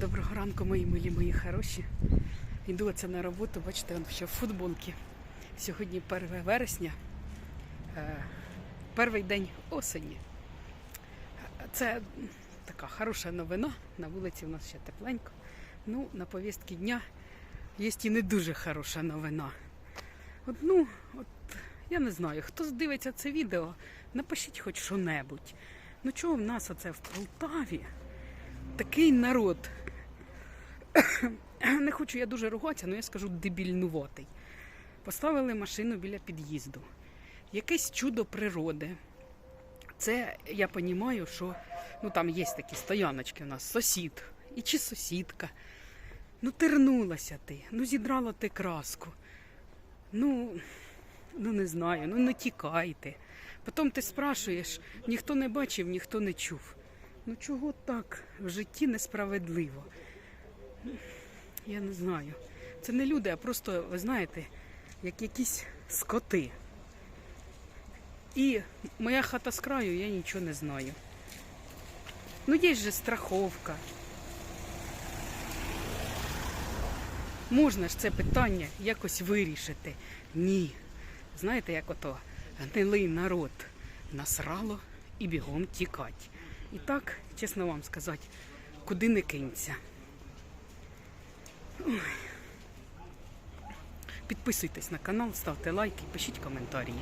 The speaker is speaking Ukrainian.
Доброго ранку, мої милі, мої хороші. Йду оце на роботу, бачите, он ще в футболці. Сьогодні 1 вересня, е, перший день осені. Це така хороша новина. На вулиці у нас ще тепленько. Ну, на повістки дня є і не дуже хороша новина. От, ну, от, я не знаю, хто дивиться це відео, напишіть хоч що-небудь. Ну чого в нас оце в Полтаві? Такий народ. Не хочу я дуже ругатися, але я скажу дебільнуватий. Поставили машину біля під'їзду. Якесь чудо природи. Це я розумію, що ну, там є такі стояночки у нас, сусід і чи сусідка. Ну, тернулася ти, ну зідрала ти краску. Ну, ну не знаю, ну не тікайте. Потім ти спрашуєш, ніхто не бачив, ніхто не чув. Ну чого так в житті несправедливо? Я не знаю. Це не люди, а просто, ви знаєте, як якісь скоти. І моя хата з краю, я нічого не знаю. Ну, є же страховка. Можна ж це питання якось вирішити. Ні. Знаєте, як ото гнилий народ насрало і бігом тікать. І так, чесно вам сказати, куди не кинеться. Підписуйтесь на канал, ставте лайки, пишіть коментарі.